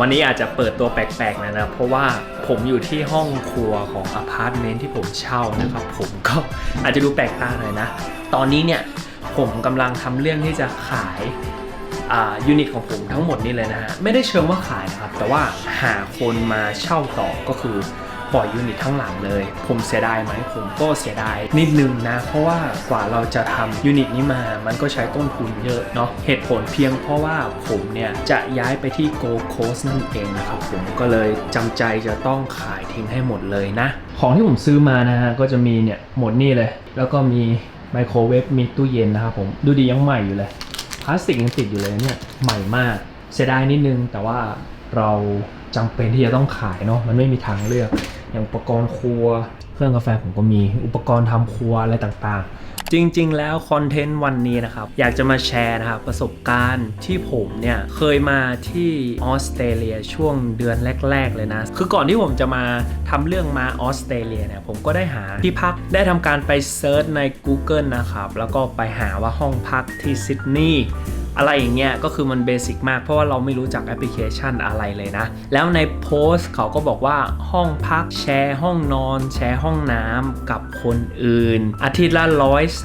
วันนี้อาจจะเปิดตัวแปลกๆนะนะ เพราะว่าผมอยู่ที่ห้องครัวของอพาร์ตเมนต์ที่ผมเช่านะครับ ผมก็อาจจะดูแปลกตาหน่อยนะ ตอนนี้เนี่ยผมกำลังทำเรื่องที่จะขายอ่ายูนิตของผมทั้งหมดนี่เลยนะฮะ ไม่ได้เชิงว่าขายนะครับ แต่ว่าหาคนมาเช่าต่อก็คือ ปล่อยยูนิตทั้งหลังเลย ผมเสียดายไหมผมก็เสียดายนิดนึงนะ เพราะว่ากว่าเราจะทำยูนิตนี้มามันก็ใช้ต้นทุนเยอะเนาะเหตุผลเพียงเพราะว่าผมเนี่ยจะย้ายไปที่โกโคสนั่นเองนะครับผมก็เลยจำใจจะต้องขายทิ้งให้หมดเลยนะ ของที่ผมซื้อมานะฮะก็จะมีเนี่ยหมดนี่เลย แล้วก็มีไมโครเวฟมีตู้เย็นนะครับผมดูดียังใหม่อยู่เลยพลาสติกยังติดอยู่เลยเนี่ยใหม่มากเสียดายนิดนึงแต่ว่าเราจำเป็นที่จะต้องขายเนาะมันไม่มีทางเลือก อย่างอุปกรณ์ครัว เครื่องกาแฟผมก็มีอุปกรณ์ทำครัวอะไรต่างๆ จริง ๆ แล้วคอนเทนต์วันนี้นะครับ อยากจะมาแชร์นะครับประสบการณ์ที่ผมเนี่ยเคยมาที่ออสเตรเลียช่วงเดือนแรก ๆ เลยนะ คือก่อนที่ผมจะมาทำเรื่องมาออสเตรเลียเนี่ยผมก็ได้หาที่พักได้ทำการไปเซิร์ชใน Google นะครับแล้วก็ไปหาว่าห้องพักที่ซิดนีย์ อะไรอย่างเงี้ยก็คือมันเบสิกมากเพราะว่าเราไม่รู้จักแอปพลิเคชันอะไรเลยนะ แล้วในโพสต์เขาก็บอกว่าห้องพักแชร์ห้องนอน แชร์ห้องน้ำกับคนอื่น อาทิตย์ละ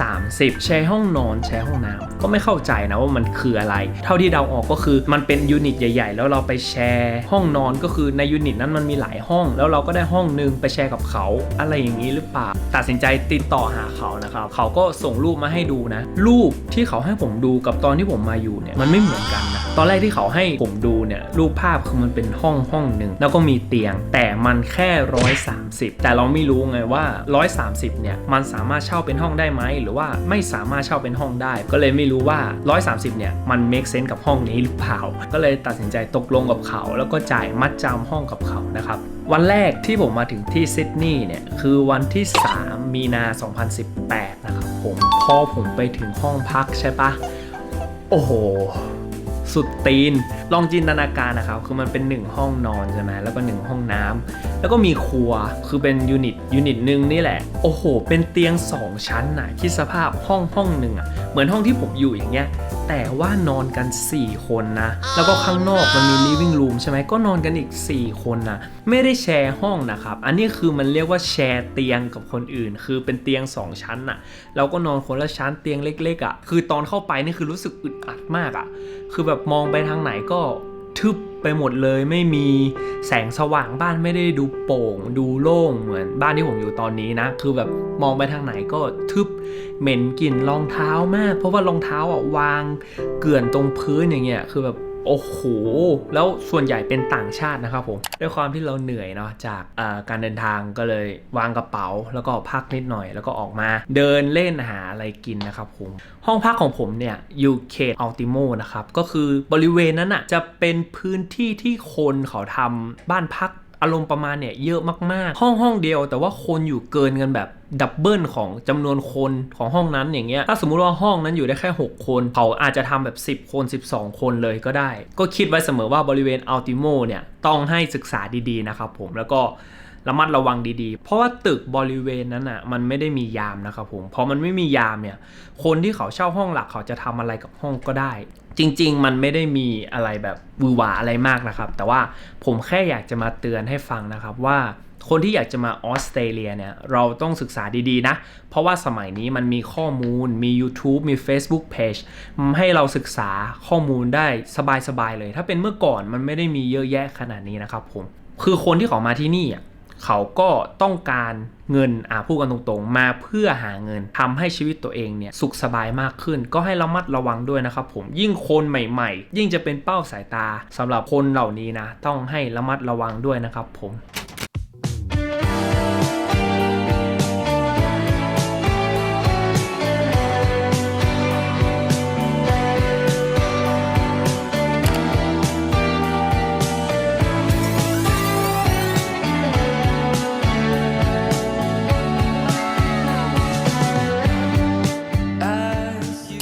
130 แชร์ห้องนอน แชร์ห้องน้ำก็ไม่เข้าใจนะว่ามันคืออะไร เท่าที่เดาออกก็คือมันเป็นยูนิตใหญ่ ๆ แล้วเราไปแชร์ห้องนอนก็คือในยูนิตนั้นมันมีหลายห้อง แล้วเราก็ได้ห้องนึงไปแชร์กับเขาอะไรอย่างนี้หรือเปล่าตัดสินใจติดต่อหาเขานะครับเขาก็ส่งรูปมาให้ดูนะ รูปที่เขาให้ผมดูกับตอนที่ผมมายูเนี่ยมันไม่เหมือนกันนะตอนแรกที่เขาให้ผมดูเนี่ยรูปภาพคือมันเป็นห้องห้องหนึ่งแล้วก็มีเตียง แต่มันแค่130แต่เราไม่รู้ไงว่า130เนี่ยมันสามารถเช่าเป็นห้องได้ไหมหรือว่าไม่สามารถเช่าเป็นห้องได้ ก็เลยไม่รู้ว่า130เนี่ยมัน make sense กับห้องนี้หรือเปล่าก็เลยตัดสินใจตกลงกับเขา แล้วก็จ่ายมัดจำห้องกับเขานะครับวันแรกที่ผมมาถึงที่ซิดนีย์เนี่ยคือวันที่ 3 มีนา 2018 นะครับผมพอผมไปถึงห้องพักใช่ปะ โอ้โห สุดตีน ลองจินตนาการนะครับ คือมันเป็นหนึ่งห้องนอนใช่ไหมแล้วก็หนึ่งห้องน้ำแล้วก็มีครัว คือเป็นยูนิตยูนิตหนึ่งนี่แหละ โอ้โห เป็นเตียง2ชั้นนะคิดสภาพห้องห้องหนึ่งอะ เหมือนห้องที่ผมอยู่อย่างเงี้ย แต่ว่านอนกัน 4 คนนะ แล้วก็ข้างนอกมันมี living room ใช่ไหมก็นอนกันอีก 4 คนนะไม่ได้แชร์ห้องนะครับ อันนี้คือมันเรียกว่าแชร์เตียงกับคนอื่น คือเป็นเตียง 2 ชั้นน่ะเราก็นอนคนละชั้นเตียงเล็กๆอะ คือตอนเข้าไปนี่คือรู้สึกอึดอัดมากอะ คือแบบมองไปทางไหนก็ ทึบไปหมดเลยไม่มีแสงสว่างบ้านไม่ได้ดูโป่ง ดูโล่งเหมือนบ้านที่ผมอยู่ตอนนี้นะ คือแบบมองไปทางไหนก็ทึบเหม็นกลิ่นรองเท้ามาก เพราะว่ารองเท้าอะวางเกลื่อนตรงพื้นอย่างเงี้ยคือแบบ โอ้โห แล้วส่วนใหญ่เป็นต่างชาตินะครับผม ด้วยความที่เราเหนื่อยเนาะจากการเดินทางก็เลยวางกระเป๋า แล้วก็พักนิดหน่อย แล้วก็ออกมาเดินเล่นหาอะไรกินนะครับผม ห้องพักของผมเนี่ยอยู่เขตอัลติโมนะครับ ก็คือบริเวณนั้นอะจะเป็นพื้นที่ที่คนเขาทำบ้านพักอารมณ์ประมาณเนี่ยเยอะมากๆ ห้องห้องเดียวแต่ว่าคนอยู่เกินกันแบบ ดับเบิลของจำนวนคนของห้องนั้นอย่างเงี้ยถ้าสมมุติว่าห้องนั้นอยู่ได้แค่ 6 คน เขาอาจจะทำแบบ 10 คน 12 คนเลยก็ได้ ก็คิดไว้เสมอว่าบริเวณอัลติโมเนี่ยต้องให้ศึกษาดีๆนะครับผมแล้วก็ระมัดระวังดีๆ เพราะว่าตึกบริเวณนั้นอะมันไม่ได้มียามนะครับผมพอมันไม่มียามเนี่ย คนที่เขาเช่าห้องหลักเขาจะทำอะไรกับห้องก็ได้ จริง ๆ มันไม่ได้มีอะไรแบบวือหวาอะไรมากนะครับ แต่ว่าผมแค่อยากจะมาเตือนให้ฟังนะครับว่า คนที่อยากจะมาออสเตรเลียเนี่ยเราต้องศึกษาดีๆนะ เพราะว่าสมัยนี้มันมีข้อมูลมี YouTube มี Facebook Page ให้เราศึกษาข้อมูลได้สบายๆเลย ถ้าเป็นเมื่อก่อนมันไม่ได้มีเยอะแยะขนาดนี้นะครับผม คือคนที่เขามาที่นี่เขาก็ต้องการเงินอ่าพูดกันตรงๆ มาเพื่อหาเงินทำให้ชีวิตตัวเองเนี่ยสุขสบายมากขึ้น ก็ให้ระมัดระวังด้วยนะครับผมยิ่งคนใหม่ๆ ยิ่งจะเป็นเป้าสายตาสำหรับคนเหล่านี้นะต้องให้ระมัดระวังด้วยนะครับผม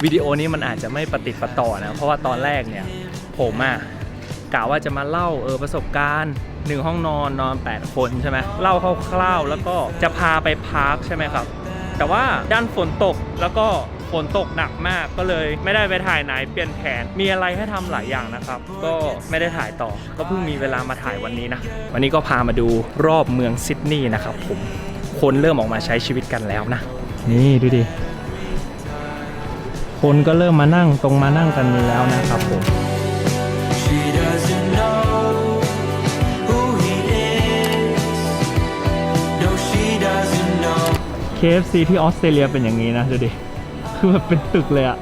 วิดีโอนี้มันอาจจะไม่ปฏิประต่อนะ เพราะว่าตอนแรกเนี่ย ผมอะกะว่าจะมาเล่าเออประสบการณ์หนึ่งห้องนอนนอน 8 คนใช่ไหมเล่าคร่าวๆแล้วก็จะพาไปพาร์คใช่ไหมครับ แต่ว่าด้านฝนตกแล้วก็ฝนตกหนักมากก็เลยไม่ได้ไปถ่ายไหนเปลี่ยนแผนมีอะไรให้ทำหลายอย่างนะครับ ก็ไม่ได้ถ่ายต่อ ก็เพิ่งมีเวลามาถ่ายวันนี้นะ วันนี้ก็พามาดูรอบเมืองซิดนีย์นะครับผมคนเริ่มออกมาใช้ชีวิตกันแล้วนะ นี่ดูดิ คนก็เริ่มมานั่งตรงมานั่งกันแล้วนะครับผม She doesn't know who he is. No, she doesn't know. KFC ที่ออสเตรเลียเป็นอย่างนี้นะดูดิ คือแบบเป็นตึกเลยอะ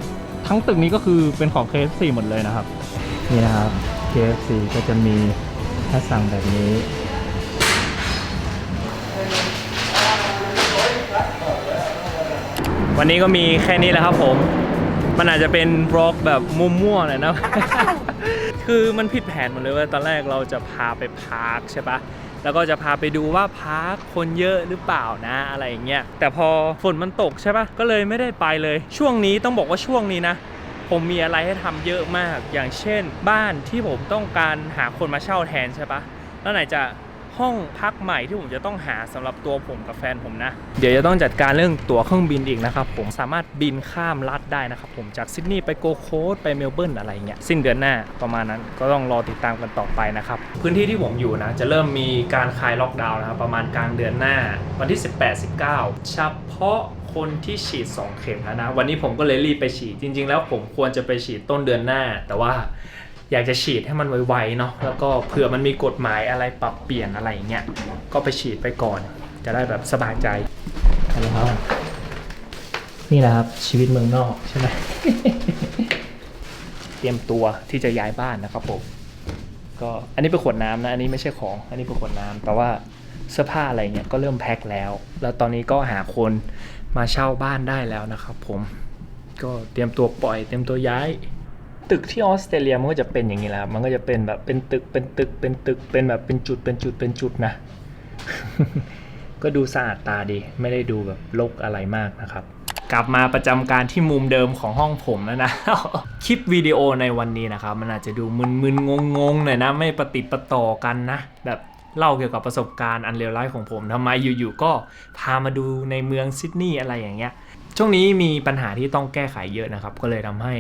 ทั้งตึกนี้ก็คือเป็นของ KFC หมดเลยนะครับ นี่นะครับ KFC ก็จะมีถ้าสั่งแบบนี้ วันนี้ก็มีแค่นี้แหละครับผม มันอาจจะเป็นบล็อกแบบมั่วๆหน่อยนะ คือมันผิดแผนหมดเลยว่าตอนแรกเราจะพาไปพาร์คใช่ปะแล้วก็จะพาไปดูว่าพาร์คคนเยอะหรือเปล่านะอะไรอย่างเงี้ย แต่พอฝนมันตกใช่ปะก็เลยไม่ได้ไปเลย ช่วงนี้ต้องบอกว่าช่วงนี้นะ ผมมีอะไรให้ทำเยอะมาก อย่างเช่น บ้านที่ผมต้องการหาคนมาเช่าแทนใช่ปะแล้วไหนจะ ห้องพักใหม่ที่ผมจะต้องหาสำหรับตัวผมกับแฟนผมนะ เดี๋ยวจะต้องจัดการเรื่องตั๋วเครื่องบินอีกนะครับผมสามารถบินข้ามรัฐได้นะครับผมจากซิดนีย์ไปโกโคสไปเมลเบิร์นอะไรเงี้ยสิ้นเดือนหน้าประมาณนั้นก็ต้องรอติดตามกันต่อไปนะครับพื้นที่ที่ผมอยู่นะจะเริ่มมีการคลายล็อกดาวน์นะครับประมาณกลางเดือนหน้า วันที่ 18-19 เฉพาะคนที่ฉีด 2 เข็มแล้วนะ วันนี้ผมก็เลยรีบไปฉีดจริง ๆ แล้วผมควรจะไปฉีดต้นเดือนหน้า แต่ว่า อยากจะฉีดให้มันไวๆเนาะแล้วก็เผื่อมันมีกฎหมายอะไรปรับเปลี่ยนอะไรอย่างเงี้ยก็ไปฉีดไปก่อน จะได้แบบสบายใจอะไรครับนี่แหละครับชีวิตเมืองนอกใช่ไหมเตรียมตัวที่จะย้ายบ้านนะครับผมก็อันนี้เป็นขวดน้ำนะอันนี้ไม่ใช่ของ อันนี้เป็นขวดน้ำแต่ว่าเสื้อผ้าอะไรเงี้ยก็เริ่มแพ็คแล้ว แล้วตอนนี้ก็หาคนมาเช่าบ้านได้แล้วนะครับผมก็เตรียมตัวปล่อย เตรียมตัวย้าย ตึกที่ออสเตรเลียมันก็จะเป็นอย่างนี้แหละครับมันก็จะเป็นแบบเป็นตึกเป็นตึกเป็นตึกเป็นแบบเป็นจุดเป็นจุดเป็นจุดนะ ก็ดูสะอาดตาดี ไม่ได้ดูแบบรกอะไรมากนะครับ กลับมาประจำการที่มุมเดิมของห้องผมแล้วนะ คลิปวิดีโอในวันนี้นะครับ มันอาจจะดูมึนๆงงๆหน่อยนะ ไม่ประติปต่อกันนะ แบบเล่าเกี่ยวกับประสบการณ์อันเลวร้ายของผมทำไมอยู่ๆก็พามาดูในเมืองซิดนีย์อะไรอย่างเงี้ยช่วงนี้มีปัญหาที่ต้องแก้ไขเยอะนะครับ ก็เลยทำให้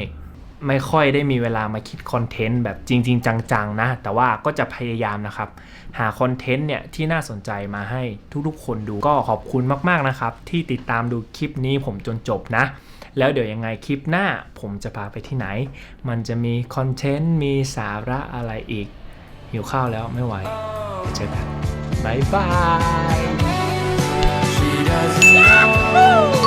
ไม่ค่อยได้มีเวลามาคิดคอนเทนต์แบบจริง ๆ จังๆ นะ แต่ว่าก็จะพยายามนะครับ หาคอนเทนต์เนี่ยที่น่าสนใจมาให้ทุกๆ คนดูก็ขอบคุณมากๆนะครับ ที่ติดตามดูคลิปนี้ผมจนจบนะ แล้วเดี๋ยวยังไงคลิปหน้าผมจะพาไปที่ไหน มันจะมีคอนเทนต์มีสาระอะไรอีก หิวข้าวแล้วไม่ไหวเจอกันบ๊ายบาย